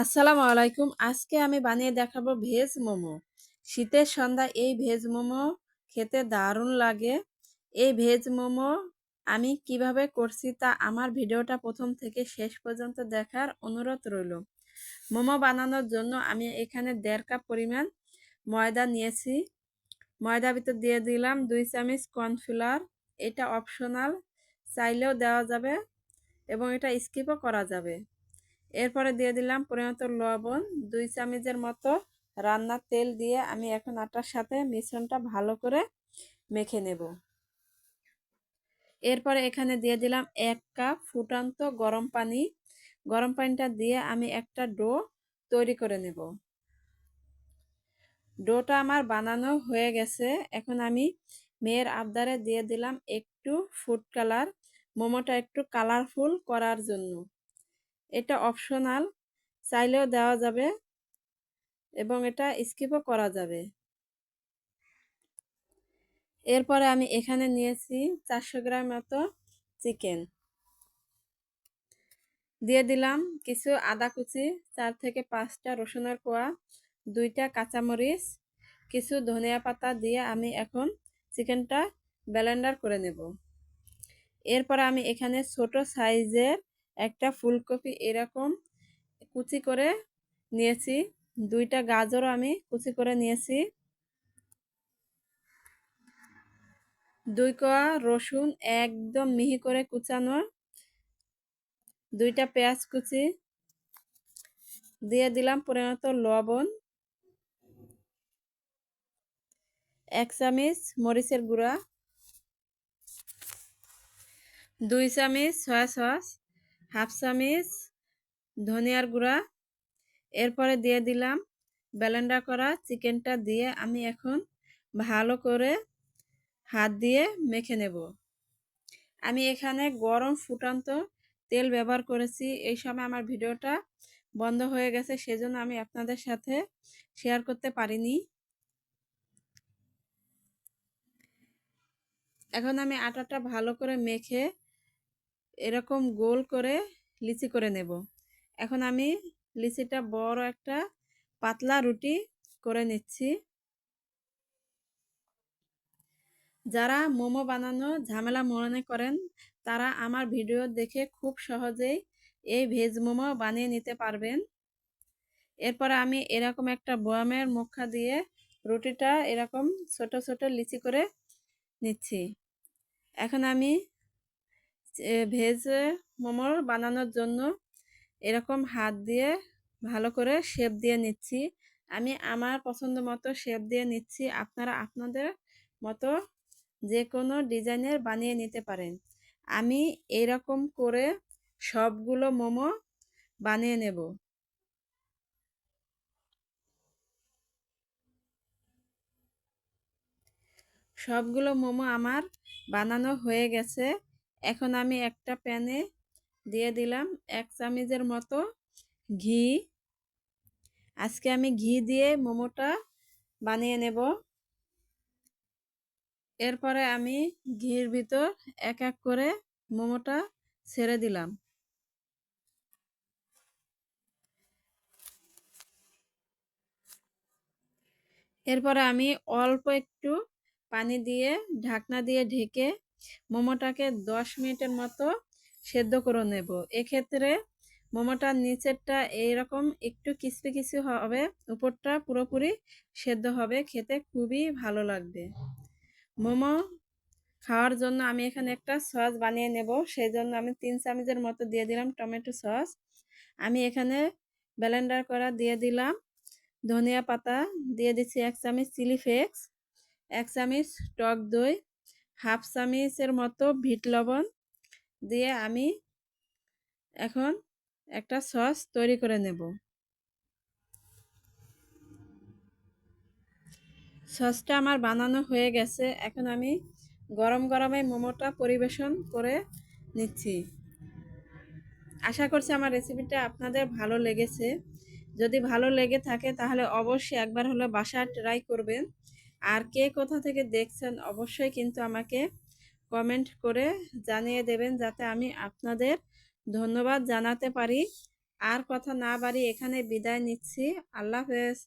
আসসালামু আলাইকুম। আজকে আমি বানিয়ে দেখাবো ভেজ মোমো। শীতের সন্ধ্যা এই ভেজ মোমো খেতে দারুণ লাগে। এই ভেজ মোমো আমি কীভাবে করছি তা আমার ভিডিওটা প্রথম থেকে শেষ পর্যন্ত দেখার অনুরোধ রইল। মোমো বানানোর জন্য আমি এখানে দেড় কাপ পরিমাণ ময়দা নিয়েছি। ময়দা ভিতর দিয়ে দিলাম দুই চামচ কর্নফ্লাওয়ার। এটা অপশনাল। চাইলেও দেওয়া যাবে এবং এটা স্কিপও করা যাবে। এরপরে দিয়ে দিলাম পরিণত লবণ, দুই চামচের মতো রান্নার তেল দিয়ে আমি এখন আটার সাথে মিশ্রণটা ভালো করে মেখে নেব। এরপরে এখানে দিয়ে দিলাম এক কাপ ফুটান্ত গরম পানি। গরম পানিটা দিয়ে আমি একটা ডো তৈরি করে নেব। ডোটা আমার বানানো হয়ে গেছে। এখন আমি মেয়ের আবদারে দিয়ে দিলাম একটু ফুড কালার, মোমোটা একটু কালারফুল করার জন্য। এটা অপশনাল চাইলেও দেওয়া যাবে এবং এটা স্কিপও করা যাবে। এরপরে আমি এখানে নিয়েছি চারশো গ্রাম মতো চিকেন দিয়ে দিলাম কিছু আদা কুচি, চার থেকে পাঁচটা রসুনের কোয়া, দুইটা কাঁচামরিচ, কিছু ধনিয়া পাতা দিয়ে আমি এখন চিকেনটা ব্লেন্ডার করে নেব। এরপর আমি এখানে ছোট সাইজের একটা ফুলকপি এরকম কুচি করে নিয়েছি। দুইটা গাজরও আমি কুচি করে নিয়েছি। দুই কোয়া রসুন একদম মিহি করে কুচানো। দুইটা পেঁয়াজ কুচি। দিয়ে দিলাম পরিণত লবণ। এক চামচ মরিচের গুঁড়া। দুই চামচ সয়া সস। হাফ চামচ, ধনিয়ার গুঁড়া। এরপরে দিয়ে দিলাম ব্লেন্ডার করা চিকেনটা দিয়ে আমি এখন ভালো করে হাত দিয়ে মেখে নেব। আমি এখানে গরম ফুটান্ত তেল ব্যবহার করেছি। এই সময় আমার ভিডিওটা বন্ধ হয়ে গেছে, সেজন্য আমি আপনাদের সাথে শেয়ার করতে পারিনি। এখন আমি আটাটা ভালো করে মেখে এরকম গোল করে লিচি করে নেব। এখন আমি লিচিটা বড় একটা পাতলা রুটি করে নিচ্ছি। যারা মোমো বানানো ঝামেলা মনে করেন, তারা আমার ভিডিও দেখে খুব সহজেই এই ভেজ মোমো বানিয়ে নিতে পারবেন। এরপরে আমি এরকম একটা বোয়ামের মুখা দিয়ে রুটিটা এরকম ছোট ছোট লিচি করে নিচ্ছি। এখন আমি ভেজ মোমো বানানোর জন্য এরকম হাত দিয়ে ভালো করে শেপ দিয়ে নিচ্ছি। আমি আমার পছন্দ মতো শেপ দিয়ে নিচ্ছি। আপনারা আপনাদের মতো যে কোনো ডিজাইনের বানিয়ে নিতে পারেন। আমি এরকম করে সবগুলো মোমো বানিয়ে নেব। সবগুলো মোমো আমার বানানো হয়ে গেছে। এখন আমি একটা প্যানে দিয়ে দিলাম এক চামচের মতো ঘি। আজকে আমি ঘি দিয়ে মোমোটা বানিয়ে নেব। এরপরে আমি ঘির ভিতর এক এক করে মোমোটা ছেড়ে দিলাম। এরপরে আমি অল্প একটু পানি দিয়ে ঢাকনা দিয়ে ঢেকে মোমোটাকে দশ মিনিটের মতো সেদ্ধ করে নেব। এক্ষেত্রে মোমোটার নিচেরটা এইরকম একটু কিসপি কিসি হবে, উপরটা পুরোপুরি সেদ্ধ হবে, খেতে খুবই ভালো লাগবে। মোমো খাওয়ার জন্য আমি এখানে একটা সস বানিয়ে নেব, সেই জন্য আমি তিন চামচের মতো দিয়ে দিলাম টমেটো সস। আমি এখানে ব্লেন্ডার করা দিয়ে দিলাম ধনিয়া পাতা, দিয়ে দিচ্ছি এক চামচ চিলি ফ্লেক্স, এক চামচ টক দই হাফ চামচের মতো ভিট লবণ দিয়ে আমি এখন একটা সস তৈরি করে নেব। সসটা আমার বানানো হয়ে গেছে। এখন আমি গরম গরমে মোমোটা পরিবেশন করে নিচ্ছি। আশা করছি আমার রেসিপিটা আপনাদের ভালো লেগেছে। যদি ভালো লেগে থাকে তাহলে অবশ্যই একবার হলে বাসা ট্রাই করবেন। আর কে কোথা থেকে দেখছেন অবশ্যই কিন্তু আমাকে কমেন্ট করে জানিয়ে দেবেন যাতে আমি আপনাদের ধন্যবাদ জানাতে পারি। আর কথা না বাড়ি এখানে বিদায় নিচ্ছি। আল্লাহ হাফেজ।